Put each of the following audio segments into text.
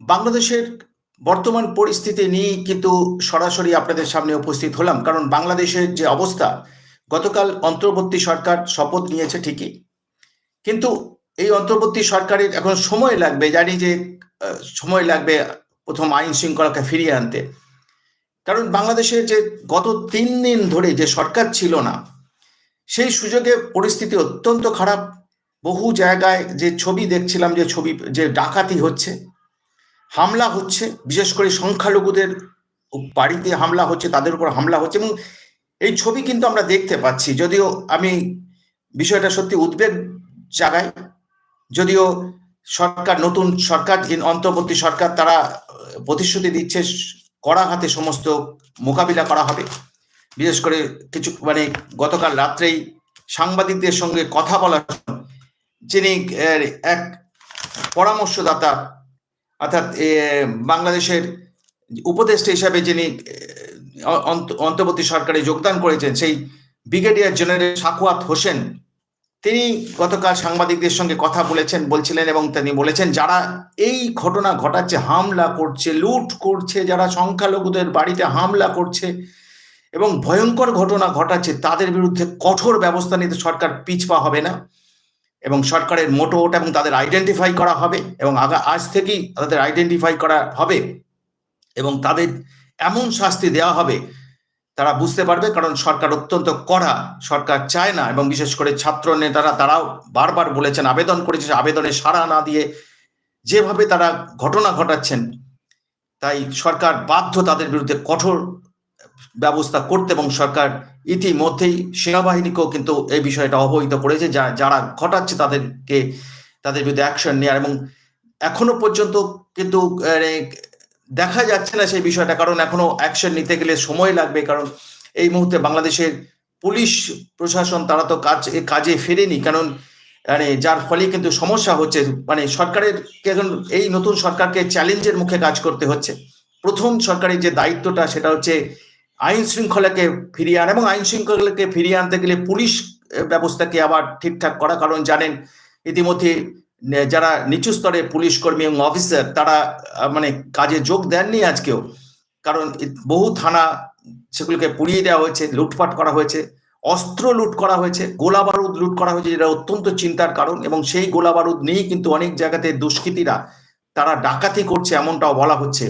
বাংলাদেশের বর্তমান পরিস্থিতি নিয়ে কিন্তু সরাসরি আপনাদের সামনে উপস্থিত হলাম, কারণ বাংলাদেশের যে অবস্থা, গতকাল অন্তর্বর্তী সরকার শপথ নিয়েছে ঠিকই। কিন্তু এই অন্তর্বর্তী সরকারের এখন সময় লাগবে, জানি যে সময় লাগবে প্রথম আইন শৃঙ্খলাকে ফিরিয়ে আনতে। কারণ বাংলাদেশের যে গত তিন দিন ধরে যে সরকার ছিল না, সেই সুযোগে পরিস্থিতি অত্যন্ত খারাপ। বহু জায়গায় যে ছবি দেখছিলাম, যে ছবি, যে ডাকাতি হচ্ছে হামলা হচ্ছে, বিশেষ করে সংখ্যালঘুদের বাড়িতে হামলা হচ্ছে, তাদের উপর হামলা হচ্ছে এবং এই ছবি কিন্তু আমরা দেখতে পাচ্ছি। যদিও আমি বিষয়টা সত্যি উদ্বেগ জাগায় যদিও সরকার, নতুন সরকার অন্তর্বর্তী সরকার, তারা প্রতিশ্রুতি দিচ্ছে কড়া হাতে সমস্ত মোকাবিলা করা হবে। বিশেষ করে কিছু মানে গতকাল রাত্রেই সাংবাদিকদের সঙ্গে কথা বলার যিনি এক পরামর্শদাতা অর্থাৎ বাংলাদেশের উপদেষ্টা হিসাবে যিনি অন্তর্বর্তী সরকারে যোগদান করেছেন, সেই ব্রিগেডিয়ার জেনারেল সাকুয়াত হোসেন, তিনি গতকাল সাংবাদিকদের সঙ্গে কথা বলেছেন, বলছিলেন এবং তিনি বলেছেন, যারা এই ঘটনা ঘটাচ্ছে, হামলা করছে, লুট করছে, যারা সংখ্যালঘুদের বাড়িতে হামলা করছে এবং ভয়ঙ্কর ঘটনা ঘটাচ্ছে, তাদের বিরুদ্ধে কঠোর ব্যবস্থা নিতে সরকার পিছপা হবে না। এবং সরকারের মোটো ওটা এবং তাদের আইডেন্টিফাই করা হবে এবং আগা, আজ থেকেই তাদের আইডেন্টিফাই করা হবে এবং তাদের এমন শাস্তি দেওয়া হবে, তারা বুঝতে পারবে কারণ সরকার অত্যন্ত কড়া, সরকার চায় না এবং বিশেষ করে ছাত্র নেতারা তারাও বারবার বলেছেন, আবেদন করেছে আবেদনে সাড়া না দিয়ে যেভাবে তারা ঘটনা ঘটাচ্ছেন, তাই সরকার বাধ্য তাদের বিরুদ্ধে কঠোর ব্যবস্থা করতে এবং সরকার ইতিমধ্যেই সেনাবাহিনীকেও কিন্তু এই বিষয়টা অবহিত করেছে যা যারা ঘটাচ্ছে তাদেরকে তাদের বিরুদ্ধে অ্যাকশন নেওয়ার এবং এখনও পর্যন্ত কিন্তু আহ, দেখা যাচ্ছে না সেই বিষয়টা কারণ এখনও অ্যাকশন নিতে গেলে সময় লাগবে কারণ এই মুহূর্তে বাংলাদেশের পুলিশ প্রশাসন তারা তো কাজ কাজে ফেরেনি কারণ মানে যার ফলে কিন্তু সমস্যা হচ্ছে মানে সরকারের এখন এই নতুন সরকারকে চ্যালেঞ্জের মুখে কাজ করতে হচ্ছে। প্রথম সরকারের যে দায়িত্বটা সেটা হচ্ছে আইন শৃঙ্খলাকে ফিরিয়ে আনা এবং আইন শৃঙ্খলাকে ফিরিয়ে আনতে গেলে পুলিশ ব্যবস্থাকে আবার ঠিকঠাক করা কারণ জানেন। ইতিমধ্যে যারা নিচু স্তরে পুলিশ কর্মী এবং অফিসার, তারা মানে কাজে যোগ দেননি আজকেও। কারণ বহু থানা সেগুলোকে পুড়িয়ে দেওয়া হয়েছে, লুটপাট করা হয়েছে, অস্ত্র লুট করা হয়েছে, গোলা বারুদ লুট করা হয়েছে, যেটা অত্যন্ত চিন্তার কারণ এবং সেই গোলা বারুদ নিয়েই কিন্তু অনেক জায়গাতে দুষ্কৃতীরা, তারা ডাকাতি করছে এমনটাও বলা হচ্ছে।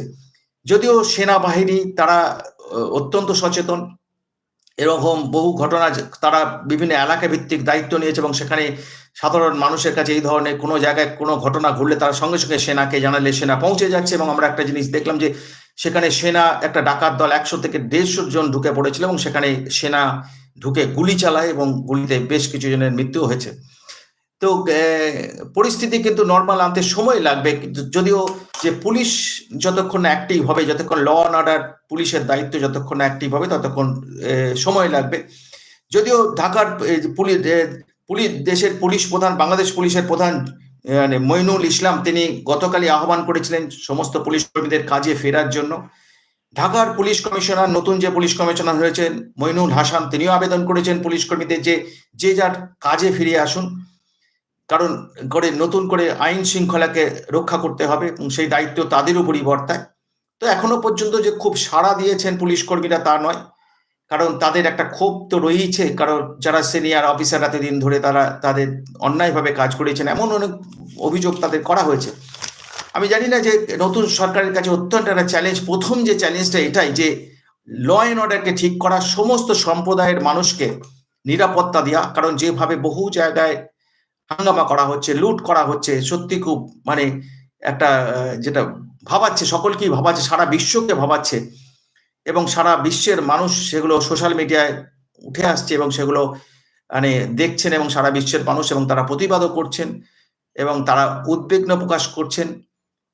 যদিও সেনাবাহিনী, তারা অত্যন্ত সচেতন। এরকম বহু ঘটনা তারা বিভিন্ন এলাকা ভিত্তিক দায়িত্ব নিয়েছে এবং সেখানে সাধারণ মানুষের কাছে এই ধরনের কোনো জায়গায় কোনো ঘটনা ঘটলে তারা সঙ্গে সঙ্গে সেনাকে জানালে সেনা পৌঁছে যাচ্ছে এবং আমরা একটা জিনিস দেখলাম যে সেখানে সেনা একটা ডাকাত দল একশো থেকে দেড়শো জন ঢুকে পড়েছিল এবং সেখানে সেনা ঢুকে গুলি চালায় এবং গুলিতে বেশ কিছু জনের মৃত্যু হয়েছে। তো পরিস্থিতি কিন্তু নর্মাল আনতে সময় লাগবে। কিন্তু যদিও যে পুলিশ যতক্ষণ অ্যাক্টিভ হবে, যতক্ষণ ল অ্যান্ড অর্ডার পুলিশের দায়িত্ব যতক্ষণ অ্যাক্টিভ হবে, ততক্ষণ সময় লাগবে। যদিও ঢাকার পুলিশ পুলিশ, দেশের পুলিশ প্রধান, বাংলাদেশ পুলিশের প্রধান মানে মইনুল ইসলাম, তিনি গতকালই আহ্বান করেছিলেন সমস্ত পুলিশ কর্মীদের কাজে ফেরার জন্য। ঢাকার পুলিশ কমিশনার, নতুন যে পুলিশ কমিশনার হয়েছেন মইনুল হাসান, তিনিও আবেদন করেছেন পুলিশ কর্মীদের যে যে যার কাজে ফিরে আসুন। কারণ করে নতুন করে আইন শৃঙ্খলাকে রক্ষা করতে হবে এবং সেই দায়িত্ব তাদের উপরই বর্তায়। তো এখনও পর্যন্ত যে খুব সাড়া দিয়েছেন পুলিশ কর্মীরা তা নয়। কারণ তাদের একটা ক্ষোভ তো রয়েছে কারণ যারা সিনিয়র অফিসার এতদিন ধরে তারা তাদের অন্যায়ভাবে কাজ করেছেন, এমন অনেক অভিযোগ তাদের করা হয়েছে। আমি জানি না যে নতুন সরকারের কাছে অত্যন্ত একটা চ্যালেঞ্জ প্রথম যে চ্যালেঞ্জটা এটাই যে ল অ্যান্ড অর্ডারকে ঠিক করা সমস্ত সম্প্রদায়ের মানুষকে নিরাপত্তা দেওয়া কারণ যেভাবে বহু জায়গায় হাঙ্গামা করা হচ্ছে, লুট করা হচ্ছে, সত্যি খুব মানে একটা যেটা ভাবাচ্ছে, সকলকেই ভাবাচ্ছে, সারা বিশ্বকে ভাবাচ্ছে এবং সারা বিশ্বের মানুষ সেগুলো সোশ্যাল মিডিয়ায় উঠে আসছে এবং সেগুলো মানে দেখছেন এবং সারা বিশ্বের মানুষ এবং তারা প্রতিবাদও করছেন এবং তারা উদ্বিগ্ন প্রকাশ করছেন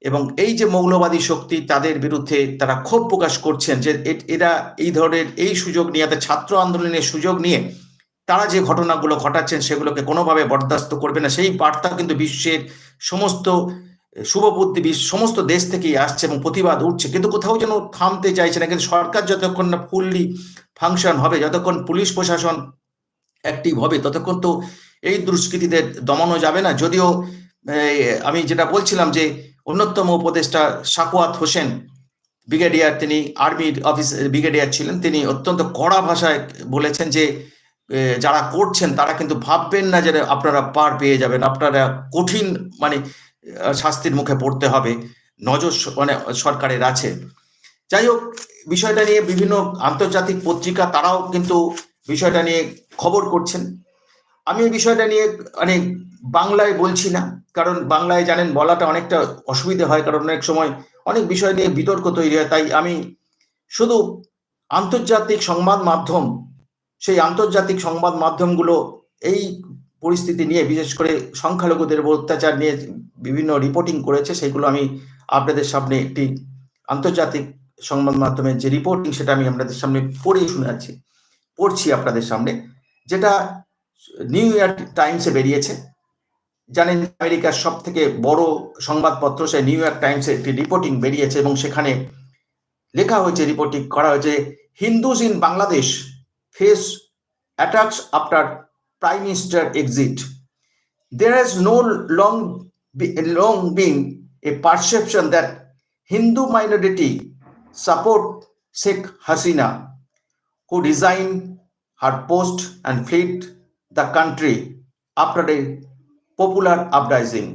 এবং এই যে মৌলবাদী শক্তি তাদের বিরুদ্ধে তারা ক্ষোভ প্রকাশ করছেন যে এরা এই ধরনের এই সুযোগ নিয়ে ছাত্র আন্দোলনের সুযোগ নিয়ে তারা যে ঘটনাগুলো ঘটাচ্ছেন সেগুলোকে কোনোভাবে বরদাস্ত করবে না। সেই বার্তা কিন্তু বিশ্বের সমস্ত শুভবুদ্ধি সমস্ত দেশ থেকেই আসছে এবং প্রতিবাদ উঠছে। কিন্তু কোথাও যেন থামতে চাইছে না। কিন্তু সরকার যতক্ষণ না ফুললি ফাংশন হবে, যতক্ষণ পুলিশ প্রশাসন অ্যাক্টিভ হবে, ততক্ষণ তো এই দুষ্কৃতীদের দমানো যাবে না। যদিও আমি যেটা বলছিলাম যে অন্যতম উপদেষ্টা সাকুয়াত হোসেন, ব্রিগেডিয়ার, তিনি আর্মির অফিস, ব্রিগেডিয়ার ছিলেন। তিনি অত্যন্ত কড়া ভাষায় বলেছেন যে যারা করছেন, তারা কিন্তু ভাববেন না যে আপনারা পার পেয়ে যাবেন। আপনারা কঠিন মানে শাস্তির মুখে পড়তে হবে। নজর মানে সরকারের আছে। যাই হোক, বিষয়টা নিয়ে বিভিন্ন আন্তর্জাতিক পত্রিকা, তারাও কিন্তু বিষয়টা নিয়ে খবর করছেন। আমি এই বিষয়টা নিয়ে মানে বাংলায় বলছি না। কারণ বাংলায় জানেন, বলাটা অনেকটা অসুবিধে হয়। কারণ অনেক সময় অনেক বিষয় নিয়ে বিতর্ক তৈরি হয়। তাই আমি শুধু আন্তর্জাতিক সংবাদ মাধ্যম সেই আন্তর্জাতিক সংবাদ মাধ্যমগুলো এই পরিস্থিতি নিয়ে, বিশেষ করে সংখ্যালঘুদের অত্যাচার নিয়ে বিভিন্ন রিপোর্টিং করেছে, সেগুলো আমি আপনাদের সামনে একটি আন্তর্জাতিক সংবাদ মাধ্যমের যে রিপোর্টিং সেটা আমি আপনাদের সামনে পড়ে শোনাচ্ছি পড়ছি আপনাদের সামনে, যেটা নিউ ইয়র্ক টাইমসে বেরিয়েছে। জানেন আমেরিকার সব থেকে বড় সংবাদপত্র সে নিউ ইয়র্ক টাইমসে একটি রিপোর্টিং বেরিয়েছে এবং সেখানে লেখা হয়েছে রিপোর্টিং করা হয়েছে Hindus in Bangladesh face attacks after prime minister exit there has no long be, long been a perception that Hindu minority support Sheikh Hasina, who resigned her post and fled the country after a popular uprising.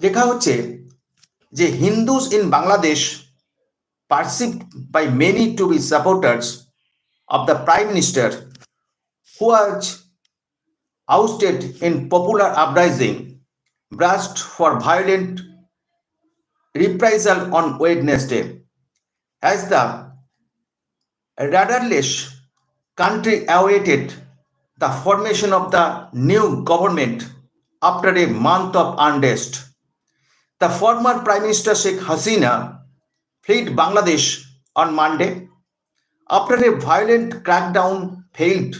লেখা হচ্ছে যে Hindus in Bangladesh perceived by many to be supporters of the prime minister who was ousted in popular uprising, brushed for violent reprisal on Wednesday. As the rudderless country awaited the formation of the new government after a month of unrest, the former Prime Minister Sheikh Hasina fled Bangladesh on Monday after a violent crackdown failed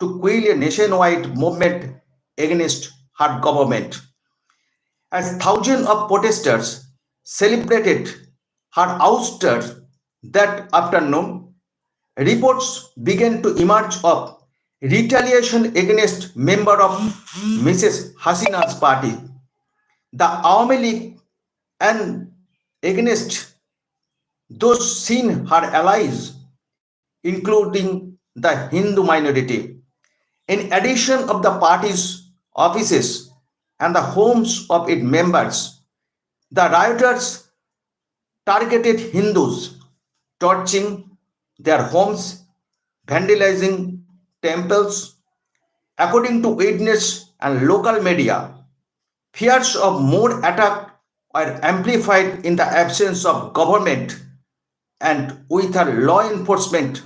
to quell a nationwide movement against her government. As thousands of protesters celebrated her ouster that afternoon, reports began to emerge of retaliation against member of Mrs. Hasina's party, the League, and against those seen her allies, including the Hindu minority. In addition of the party's offices and the homes of its members, the rioters targeted Hindus, torching their homes, vandalizing temples. According to witness and local media, fears of more attack were amplified in the absence of government and with a law enforcement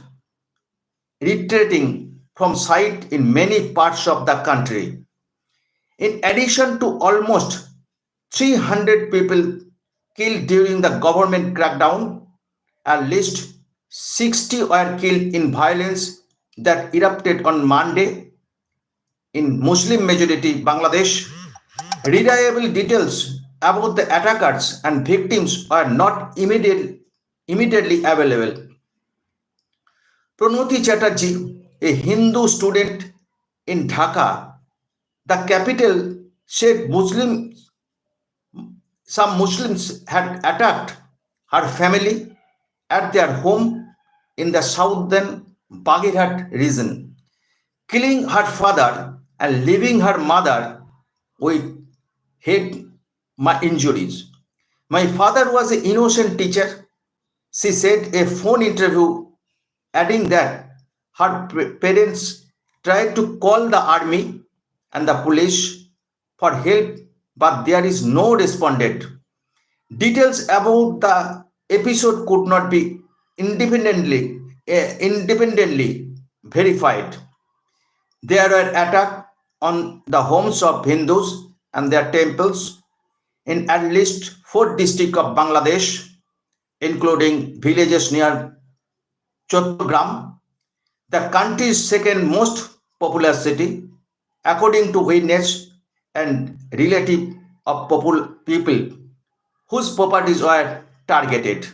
retreating from site in many parts of the country. In addition to almost 300 people killed during the government crackdown, at least 60 were killed in violence that erupted on Monday in Muslim majority Bangladesh. Reliable details about the attackers and victims are not immediate, immediately available. Pranoti Chatterjee, a Hindu student in Dhaka, the capital, said Muslims, some Muslims had attacked her family at their home in the southern Bagherhat region, killing her father and leaving her mother with head injuries. My father was an innocent teacher, she said a phone interview, adding that her parents tried to call the army and the police for help, but there is no responded. Details about the episode could not be independently eh, independently verified. There were attacks on the homes of Hindus and their temples in at least four districts of Bangladesh, including villages near Chattogram, the country's second most populous city, according to witness and relative of people whose properties were targeted.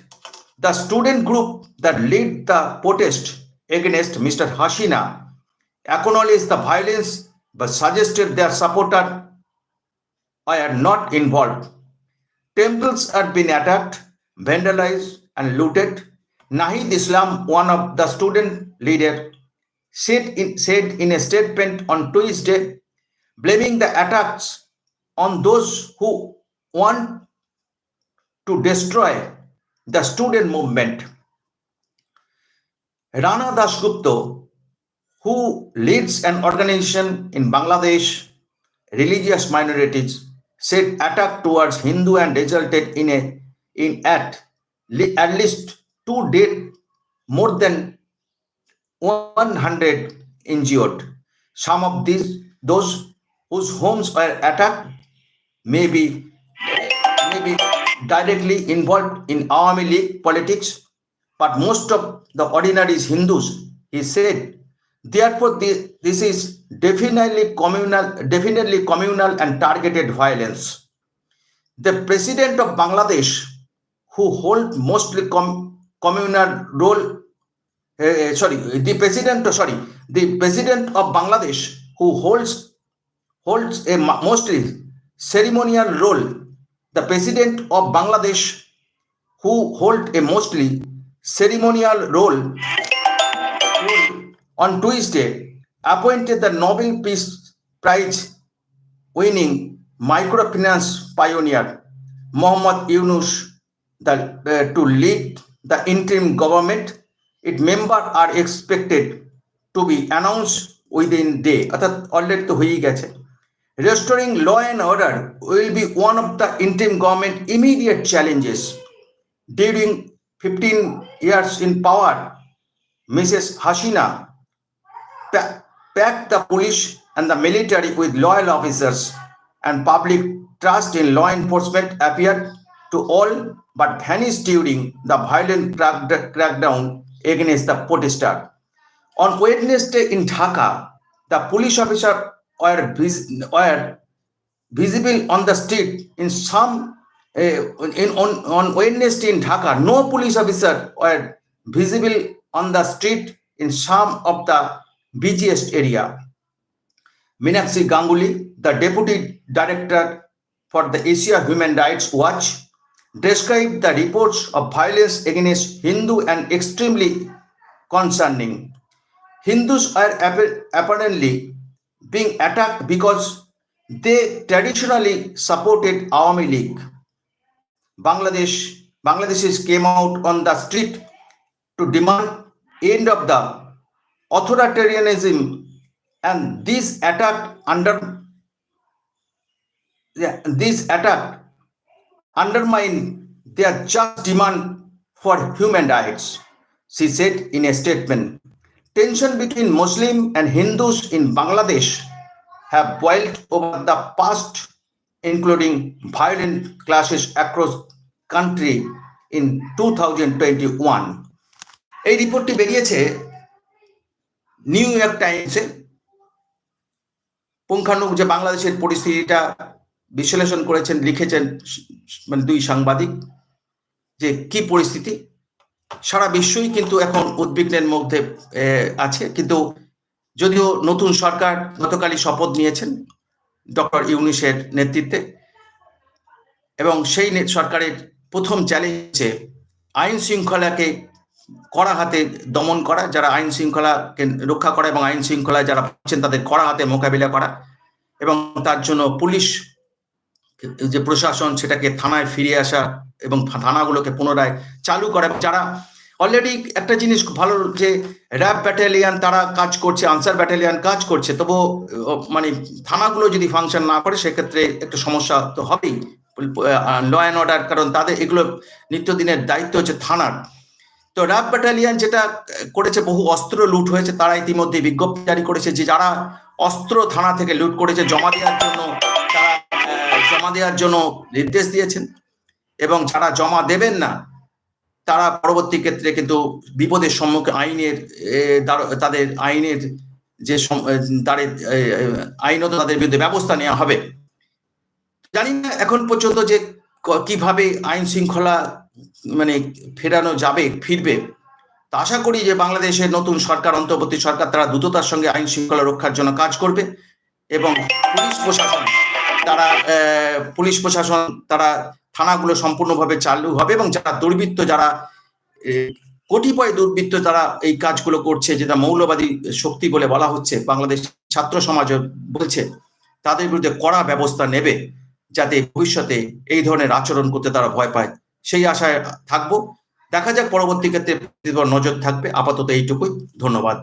The student group that led the protest against Mr. Hashina acknowledged the violence but suggested their supporter are not involved. Temples are being attacked, vandalized, and looted. Nahid Islam, one of the student leader, said in, said in a statement on Tuesday, blaming the attacks on those who want to destroy the student movement. Rana Dasgupta, who leads an organization in Bangladesh, religious minorities, said attack towards Hindu and resulted in a in at, at least two dead, more than 100 injured. Some of these those whose homes were attacked may be may be directly involved in Awami League politics, but most of the ordinary Hindus, he said. Therefore, thi- this is definitely communal, definitely communal and targeted violence. The president of Bangladesh, who hold mostly com- communal role, uh, sorry, the president, sorry, the president of Bangladesh, who holds holds a mo- mostly ceremonial role. The president of Bangladesh, who hold a mostly ceremonial role, on Tuesday appointed the Nobel Peace Prize winning microfinance pioneer Mohammad Yunus the, uh, to lead the interim government. Its members are expected to be announced within day অর্থাৎ already তো হয়েই গেছে law and order will be one of the interim government immediate challenges during 15 years in power mrs hasina pa- packed the police and the military with loyal officers and public trust in law enforcement appeared to all but vanished during the violent crack- crackdown against the protesters. On Wednesday in Dhaka, the police officer were, vis- were visible on the street in some uh, in on, on Wednesday in Dhaka. No police officer were visible on the street in some of the busiest area. Meenakshi Ganguly, the deputy director for the Asia Human Rights Watch, described the reports of violence against Hindu and extremely concerning. Hindus are apparently being attacked because they traditionally supported Awami League. Bangladesh, Bangladeshis came out on the street to demand end of the authoritarianism and this attack under yeah, this attack undermine their just demand for human rights, she said in a statement. Tension between Muslim and Hindus in Bangladesh have boiled over the past, including violent clashes across country in 2021. এই রিপোর্টটি বেরিয়েছে new York টাইমসে পুঙ্খানুক যে বাংলাদেশের পরিস্থিতিটা বিশ্লেষণ করেছেন, লিখেছেন মানে দুই সাংবাদিক যে কি পরিস্থিতি। সারা বিশ্বই কিন্তু এখন উদ্বিগ্নের মধ্যে আছে। কিন্তু যদিও নতুন সরকার গতকালই শপথ নিয়েছেন ডক্টর ইউনিসের নেতৃত্বে এবং সেই সরকারের প্রথম চ্যালেঞ্জে আইন শৃঙ্খলাকে কড়া হাতে দমন করা, যারা আইন শৃঙ্খলাকে রক্ষা করা এবং আইন শৃঙ্খলায় যারা পাচ্ছেন তাদের কড়া হাতে মোকাবিলা করা এবং তার জন্য পুলিশ যে প্রশাসন সেটাকে থানায় ফিরে আসা এবং থানাগুলোকে পুনরায় চালু করা, যারা অলরেডি একটা জিনিস ভালো যে র্যাব ব্যাটালিয়ান তারা কাজ করছে আনসার ব্যাটালিয়ান কাজ করছে তবু মানে থানাগুলো যদি ফাংশন না করে সেক্ষেত্রে একটু সমস্যা তো হবেই। ল অ্যান্ড অর্ডার কারণ তাদের এগুলো নিত্যদিনের দায়িত্ব হচ্ছে থানার। তো র্যাব ব্যাটালিয়ান যেটা করেছে, বহু অস্ত্র লুট হয়েছে, তারা ইতিমধ্যে বিজ্ঞপ্তি জারি করেছে যে যারা অস্ত্র থানা থেকে লুট করেছে, জমা দেওয়ার জন্য তারা জমা দেওয়ার জন্য নির্দেশ দিয়েছেন এবং যারা জমা দেবেন না, তারা পরবর্তী ক্ষেত্রে কিন্তু বিপদের সম্মুখে আইনের তাদের আইনের যে তাদের আইনত তাদের বিরুদ্ধে ব্যবস্থা নেওয়া হবে। জানি না এখন পর্যন্ত যে কীভাবে আইন শৃঙ্খলা মানে ফেরানো যাবে, ফিরবে। তা আশা করি যে বাংলাদেশের নতুন সরকার, অন্তর্বর্তী সরকার, তারা দ্রুততার সঙ্গে আইন শৃঙ্খলা রক্ষার জন্য কাজ করবে এবং পুলিশ প্রশাসন তারা পুলিশ প্রশাসন, তারা থানাগুলো সম্পূর্ণভাবে চালু হবে এবং যারা দুর্বৃত্ত, যারা কতিপয় দুর্বৃত্ত তারা এই কাজগুলো করছে, যেটা মৌলবাদী শক্তি বলে বলা হচ্ছে, বাংলাদেশ ছাত্র সমাজ বলছে, তাদের বিরুদ্ধে কড়া ব্যবস্থা নেবে যাতে ভবিষ্যতে এই ধরনের আচরণ করতে তারা ভয় পায়। সেই আশায় থাকব। দেখা যাক পরবর্তী ক্ষেত্রে নজর থাকবে। আপাতত এইটুকুই। ধন্যবাদ।